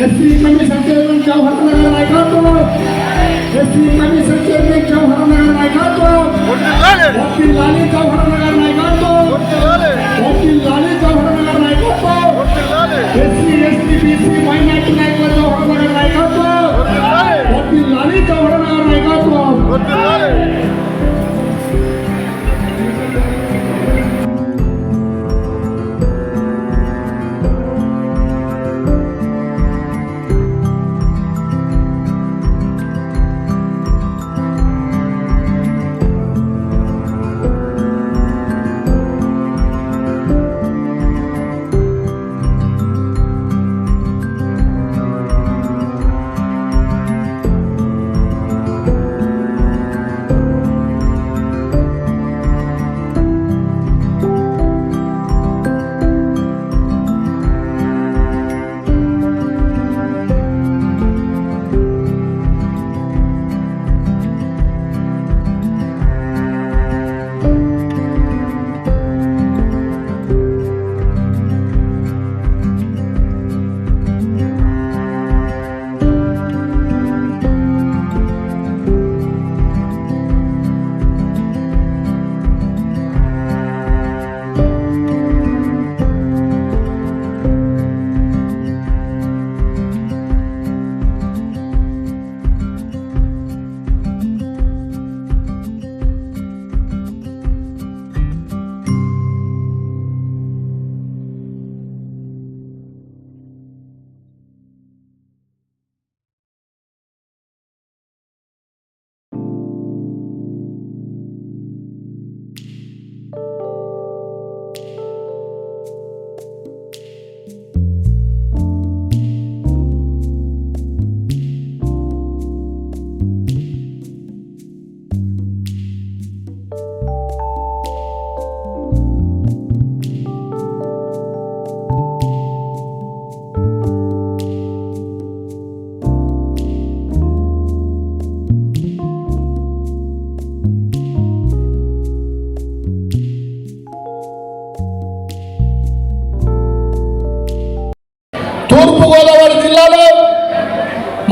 SC कमी संचलन Jawahar Nagar नायकातो SC कमी संचलन जवाहर नगर नायकातो मोती लाली जवाहर नगर नायकातो मोती लाली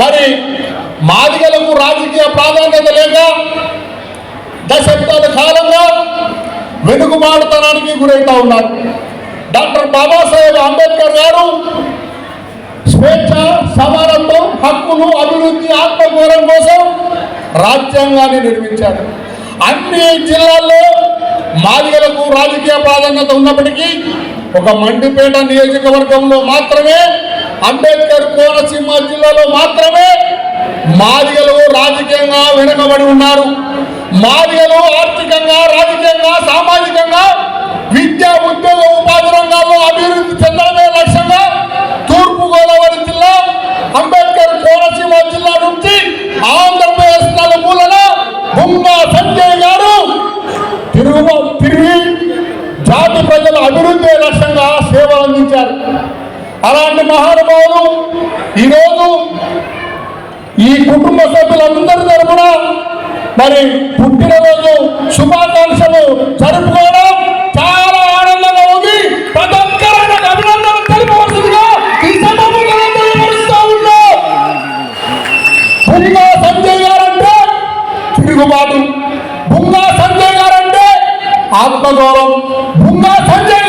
మరి మాదిగలకు రాజకీయ ప్రాధాన్యత లేక దశాబ్దాల కాలంగా వెనుకబాటుతనానికి గురవుతా ఉన్నారు. డాక్టర్ బాబాసాహెబ్ అంబేద్కర్ గారు స్వేచ్ఛ సమానత్వం హక్కులు అభివృద్ధి ఆత్మగౌరవం కోసం రాజ్యాంగాన్ని నిర్మించారు. అన్ని జిల్లాల్లో మాదిగలకు రాజకీయ ప్రాధాన్యత ఉన్నప్పటికీ ఒక మండిపేట నియోజకవర్గంలో మాత్రమే అంబేద్కర్ కోనసీమ జిల్లాలో మాత్రమే మాదిగలు రాజకీయంగా వెనుకబడి ఉన్నారు. మాదిగలు ఆర్థికంగా రాజకీయంగా సామాజికంగా విద్యా ఉద్యోగ ఉపాధి రంగాల్లో అభివృద్ధి చెందడమే లక్ష్యంగా తూర్పు గోదావరి జిల్లా అంబేద్కర్ కోనసీమ జిల్లా నుంచి ఆంధ్రప్రదేశ్ నలుమూలన బుంగా సంజయ్ గారు తిరుగు తిరిగి జాతి ప్రజల అభివృద్ధి లక్ష్యంగా సేవలు అందించారు. అలాంటి మహానుభావులు ఈరోజు ఈ కుటుంబ సభ్యులందరి తరఫున మరి పుట్టినరోజు శుభాకాంక్షలు జరుపుకోవడం చాలా ఆనందంగా ఉంది. ప్రతి ఒక్కరూ అభినందనలు తెలుపవలసిందిగా ఈ సభాముఖంగా తెలియపరుస్తా ఉన్నా. బుంగా సంజయ్ గారంటే తిరుగుబాటు. బుంగా సంజయ్ గారంటే ఆత్మగౌరవం. బుంగా సంజయ్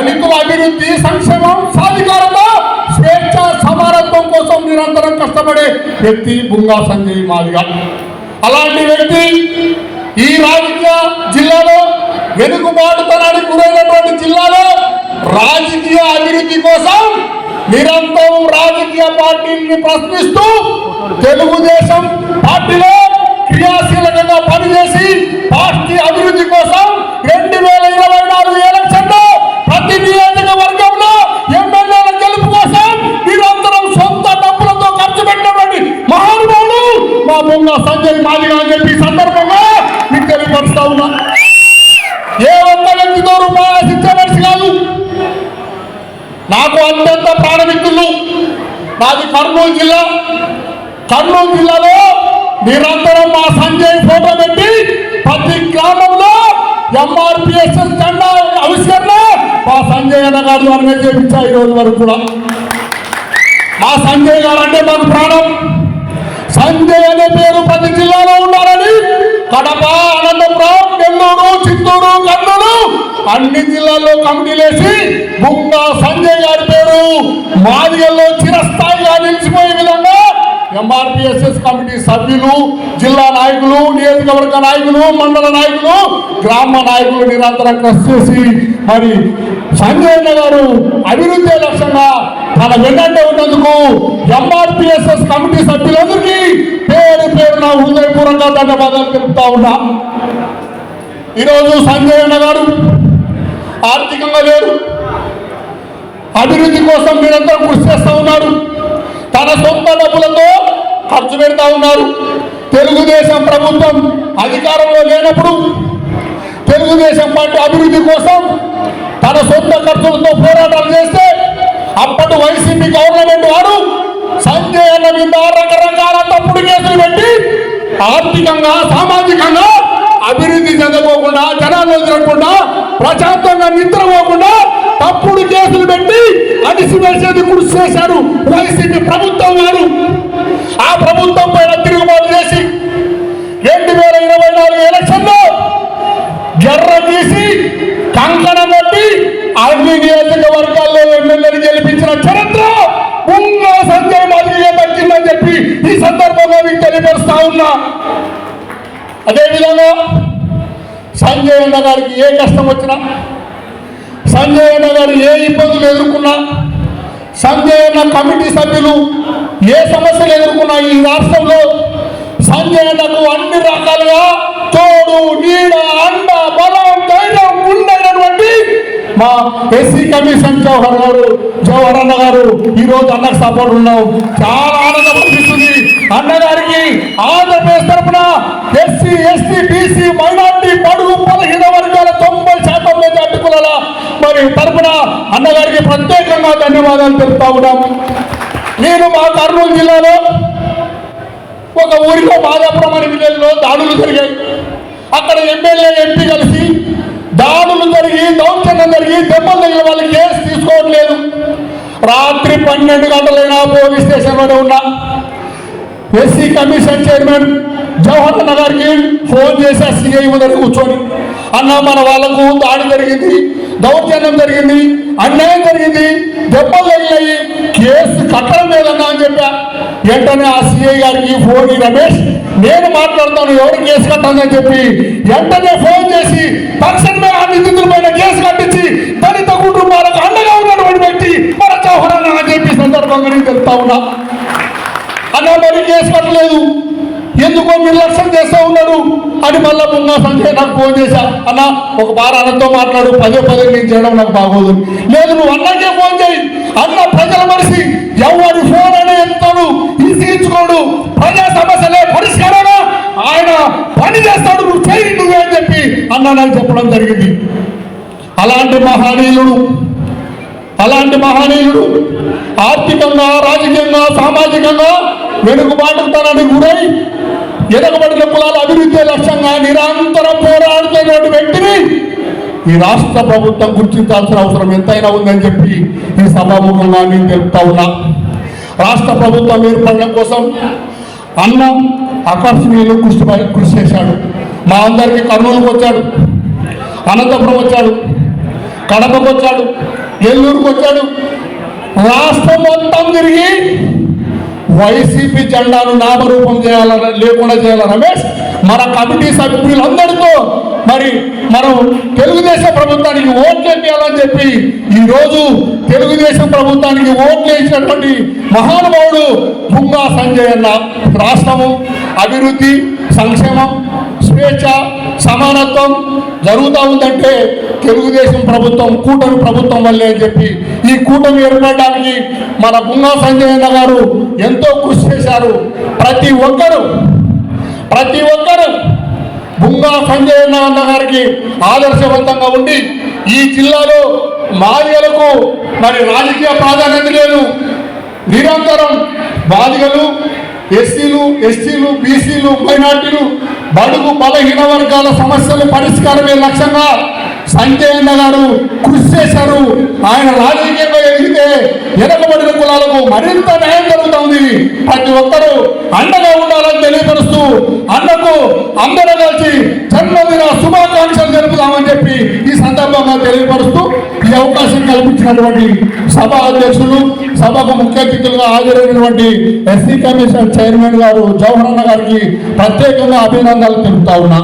గారంటే దళితుల అభివృద్ధి సంక్షేమం సాధికారత స్వేచ్ఛ సమానత్వం కోసం నిరంతరం కష్టపడే వ్యక్తి బుంగా సంజయ్ మాదిగా. అలాంటి వ్యక్తి ఈ రాజకీయ జిల్లాలో వెనుకబాటుతనానికి గురైనటువంటి జిల్లాలో రాజకీయ అభివృద్ధి కోసం నిరంతరం రాజకీయ పార్టీని ప్రశ్నిస్తూ తెలుగుదేశం పార్టీలో క్రియాశీలకంగా పనిచేసి పార్టీ అభివృద్ధి కోసం రెండు వేల ఇరవై నాలుగు సందర్భంగా సంజయ్ మాదిగా అని చెప్పి సందర్భంగా మీకు తెలియపరుస్తా ఉన్నా. ఏ ఒక్క వ్యక్తితో రూపాయి ఆశించే కాదు. నాకు అత్యంత ప్రాణమిత్రులు. నాది కర్నూలు జిల్లా. కర్నూలు జిల్లాలో నిరంతరం మా సంజయ్ ఫోటో పెట్టి ప్రతి గ్రామంలో ఎంఆర్పిఎస్ఎస్ జెండా ఆవిష్కరణ మా సంజయ్ అన్న గారు ద్వారా చేపించా ఈ రోజు వరకు కూడా. మా సంజయ్ గారు అంటే మాకు ప్రాణం. సంజయ్ అనే పేరు ప్రతి జిల్లాలో ఉండాలని కడప అనంతపురం నెల్లూరు చిత్తూరు కర్నూలు అన్ని జిల్లాల్లో కమిటీలు బుక్క సంజయ్ గారి పేరు మాదిగల్లో చిరస్థాయిగా నిలిచిపోయే విధంగా ఎంఆర్పిఎస్ఎస్ కమిటీ సభ్యులు జిల్లా నాయకులు నియోజకవర్గ నాయకులు మండల నాయకులు గ్రామ నాయకులు నిరంతరం కృషి చేసి మరి సంజయ్ గారు అభివృద్ధి లక్ష్యంగా తన వెన్నంటే ఉన్నందుకు ఎంఆర్పిఎస్ఎస్ కమిటీ సభ్యులందరికీ పేరు పేరున హృదయపూర్వకంగా ధన్యవాదాలు తెలుపుతా ఉన్నా. ఈరోజు సంజయ్ అన్న గారు ఆర్థికంగా లేరు. అభివృద్ధి కోసం మీరందరూ కృషి చేస్తూ ఉన్నారు. తన సొంత డబ్బులతో ఖర్చు పెడతా ఉన్నారు. తెలుగుదేశం ప్రభుత్వం అధికారంలో లేనప్పుడు తెలుగుదేశం పార్టీ అభివృద్ధి కోసం తన సొంత ఖర్చులతో పోరాటాలు చేస్తే అప్పటి వైసీపీ గవర్నమెంట్ వారు సంజయ్ అన్న మీద రకరకాల తప్పుడు కేసులు పెట్టి ఆర్థికంగా సామాజికంగా అభివృద్ధి చెందకోకుండా జనాలు తిరగకుండా ప్రశాంతంగా నిద్రపోకుండా తప్పుడు కేసులు పెట్టి అణిసివేసేది కృషి చేశారు వైసీపీ ప్రభుత్వం వారు ఆ ప్రభుత్వం పైన తిరుగుబాటు చేసి రెండు వేల ఇరవై నాలుగు ఎలక్షన్లో జర్ర తీసి కంకణం కొట్టి అన్ని నియోజకవర్గాల్లో ఎమ్మెల్యేని గెలిపించిన చరిత్ర ఉంగా సంజయ్ మాదిరిగా దక్కిందని చెప్పి ఈ సందర్భంగా మీకు తెలియపరుస్తా ఉన్నా. అదేవిధంగా సంజయ్ అన్న గారికి ఏ కష్టం వచ్చినా సంజయ్ అన్న గారు ఏ ఇబ్బందులు ఎదుర్కొన్నా సంజయ్ అన్న కమిటీ సభ్యులు ఏ సమస్యలు ఎదుర్కొన్నా ఈ రాష్ట్రంలో సంజయ్ అన్నకు అన్ని రకాలుగా తోడు నీడ అండ బలం ధైర్యం ఉండైనటువంటి మా ఎస్సీ కమిషన్ జవహర్ గారు జవహర్ అన్న గారు ఈ రోజు అన్నకు సపోర్ట్ ఉన్నాం. చాలా ఆనందం అనిపిస్తుంది. అన్నగారికి ఆంధ్రప్రదేశ్ తరఫున ఎస్సీ ఎస్టీ బీసీ మైనార్టీ అన్నగారికి ప్రత్యేకంగా ధన్యవాదాలు తెలుపుతా ఉన్నాము నేను మా కర్నూలు జిల్లాలో ఒక ఊరిలో బాధాపురం అనే విలేజ్లో దాడులు జరిగాయి. అక్కడ ఎమ్మెల్యే ఎంపీ కలిసి దాడులు జరిగి దౌర్జన్యం జరిగి దెబ్బలు తగిలిన వాళ్ళు కేసు తీసుకోవట్లేదు. రాత్రి పన్నెండు గంటలైనా పోలీస్ స్టేషన్లోనే ఉన్నా. ఎస్సీ కమిషన్ చైర్మన్ జవహర్ అన్న గారికి ఫోన్ చేసి సిఐ దగ్గర కూర్చొని అన్న మన వాళ్ళకు దాడి జరిగింది. దౌర్జన్యం జరిగింది అన్యాయం జరిగింది దెబ్బలు తగిలాయి కేసు కట్టడం లేదన్నా అని చెప్పా. వెంటనే ఆ సిఐ గారికి ఫోన్ రమేష్ నేను మాట్లాడతాను ఎవరు కేసు కట్టాలని చెప్పి వెంటనే ఫోన్ చేసి తక్షణమే ఆ నిందితుల పైన కేసు కట్టించి దళిత కుటుంబాలకు అండగా ఉన్నటువంటి వ్యక్తి మన జవహర్ అని చెప్పి సందర్భంగా నేను తెలుపుతా ఉన్నా. అన్న మరి కేసు కట్టలేదు. ఎందుకో నిర్లక్ష్యం చేస్తూ ఉన్నాడు? అని మళ్ళా ఉన్న సంజయ్ నాకు ఫోన్ చేశా. అన్న ఒక బార అన్నతో మాట్లాడు పదే పదే నేను చేయడం నాకు బాగోదు. లేదు నువ్వు అన్నకే ఫోన్ చేయి. అన్న ప్రజల మనిషి ఎవరి ఫోన్ అని ఎంతను ఇసిగించుకోడు ప్రజా సమస్యలే పరిష్కారమా? ఆయన పని చేస్తాడు నువ్వు చేయి నువ్వే అని చెప్పి అన్న నాకు చెప్పడం జరిగింది. అలాంటి మహనీయుడు అలాంటి మహనీయుడు ఆర్థికంగా రాజకీయంగా సామాజికంగా వెనుకబాటుతానని గురై వెనుకబడిన కులాల అభివృద్ధి లక్ష్యంగా నిరంతరం పోరాడుతున్నటువంటి వ్యక్తిని ఈ రాష్ట్ర ప్రభుత్వం గుర్తించాల్సిన అవసరం ఎంతైనా ఉందని చెప్పి ఈ సభాముఖంగా నేను తెలుపుతా ఉన్నా. రాష్ట్ర ప్రభుత్వం ఏర్పడడం కోసం అన్న ఆకర్షణీయులు కృషి కృషి చేశాడు. మా అందరికీ కర్నూలుకు వచ్చాడు. అనంతపురం వచ్చాడు. కడపకు వచ్చాడు. నెల్లూరుకు వచ్చాడు. రాష్ట్రం మొత్తం తిరిగి వైసీపీ జెండాను నామరూపం చేయాలని లేకుండా చేయాలి రమేష్? మన కమిటీ సభ్యులందరితో మరి మనం తెలుగుదేశం ప్రభుత్వానికి ఓట్లు వేయాలని చెప్పి ఈరోజు తెలుగుదేశం ప్రభుత్వానికి ఓట్లు వేసినటువంటి మహానుభావుడు బుంగా సంజయ్ అన్న రాష్ట్రము అభివృద్ధి సంక్షేమం స్వేచ్ఛ సమానత్వం జరుగుతూ ఉందంటే తెలుగుదేశం ప్రభుత్వం కూటమి ప్రభుత్వం వల్లే అని చెప్పి ఈ కూటమి ఏర్పడడానికి మన బుంగా సంజయ్ గారు ఎంతో కృషి చేశారు. ప్రతి ఒక్కరు ప్రతి ఒక్కరు బుంగా సంజయ్ అన్న గారికి ఆదర్శవంతంగా ఉండి ఈ జిల్లాలో మాదిగలకు మరి రాజకీయ ప్రాధాన్యత లేదు. నిరంతరం బాధికలు ఎస్సీలు ఎస్టీలు బీసీలు మైనార్టీలు బడుగు బలహీన వర్గాల సమస్యలు పరిష్కారమే లక్ష్యంగా సంజయ్ అన్న గారు కృషి చేశారు. ఆయన రాజకీయంగా ఎదిగితే వెనకబడిన కులాలకు మరింత న్యాయం జరుగుతుంది ప్రతి ఒక్కరూ అండగా ఉండాలని తెలియపరుస్తూ అన్నకు అందరూ కలిసి జన్మదిన శుభాకాంక్షలు జరుపుదామని చెప్పి ఈ సందర్భంగా తెలియపరుస్తూ ఈ అవకాశం కల్పించినటువంటి సభ అధ్యక్షులు సభకు ముఖ్య అతిథులుగా హాజరైనటువంటి ఎస్సీ కమిషన్ చైర్మన్ గారు జవహర్ అన్న గారికి ప్రత్యేకంగా అభినందనలు తెలుపుతా ఉన్నా.